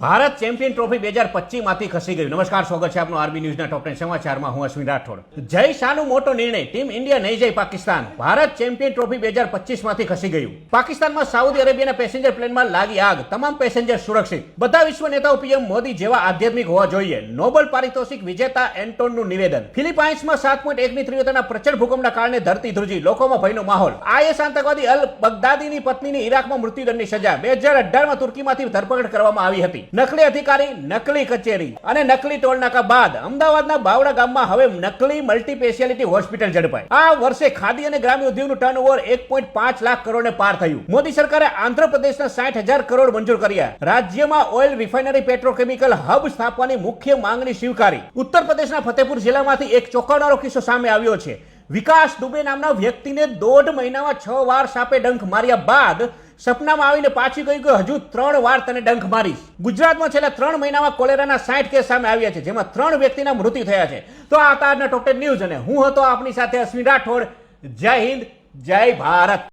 Bharat champion trophy બે હજાર પચીસમાંથી ખસી ગયું. નમસ્કાર, સ્વાગત છે આપનું આરબી ન્યૂઝના ટોપ ટેન સમાચારમાં. હું અશ્વિન રાઠોડ. જય શાહનો મોટો નિર્ણય. ટીમ ઇન્ડિયા નહીં જાય, પાકિસ્તાન. ભારત ચેમ્પિયન ટ્રોફી બે હજાર પચીસમાંથી ખસી ગયું. પાકિસ્તાનમાં સાઉદી અરેબિયાના પેસેન્જર પ્લેનમાં લાગી આગ. તમામ પેસેન્જર સુરક્ષિત. બધા વિશ્વ નેતાઓ પીએમ મોદી જેવા આધ્યાત્મિક હોવા જોઈએ. નોબલ પારિતોષિક વિજેતા એન્ટોનનું નિવેદન. ફિલિપાઇન્સમાં સાત પોઈન્ટ એકની તીવ્રતાના પ્રચંડ ભૂકંપના કારણે ધરતી ધ્રુજી. લોકોમાં ભયનો માહોલ. આઈએસ આતંકવાદી અલ બગદાદીની પત્નીની ઈરાકમાં મૃત્યુદંડની સજા. બે હજાર અઢારમાં તુર્કીમાંથી ધરપકડ કરવામાં આવી હતી. નકલી અધિકારી, નકલી કચેરી. અને નકલી ટોલનાકા બાદ અમદાવાદના બાવડા ગામમાં હવે નકલી મલ્ટી હોસ્પિટલ ઝડપાઈ આ વર્ષે ખાદી અને ગ્રામ્ય ઉદ્યોગનું ટર્નઓવર એક પોઈન્ટ પાંચ લાખ કરોડને પાર થયું. મોદી સરકારે આંધ્રપ્રદેશના હજાર કરોડ મંજૂર કર્યા. રાજ્યમાં ઓઇલ રિફાઇનરી પેટ્રોકેમિકલ હબ સ્થાપવાની મુખ્ય માંગણી સ્વીકારી. ઉત્તર પ્રદેશના ફતેપુર જિલ્લામાંથી એક ચોંકાવનારો કિસ્સો સામે આવ્યો છે. વિકાસ દુબે નામના વ્યક્તિને દોઢ મહિનામાં છ વાર સાપે ડંખ માર્યા બાદ સપનામાં આવીને પાછી કહ્યું કે હજુ ત્રણ વાર તને ડંખ મારીશ. ગુજરાતમાં છેલ્લા ત્રણ મહિનામાં કોલેરાના સાઠ કેસ સામે આવ્યા છે, જેમાં ત્રણ વ્યક્તિના મૃત્યુ થયા છે. તો આ તારના ટોપટેડ ન્યૂઝ અને હું હતો આપની સાથે અશ્વિન રાઠોડ. જય હિન્દ, જય ભારત.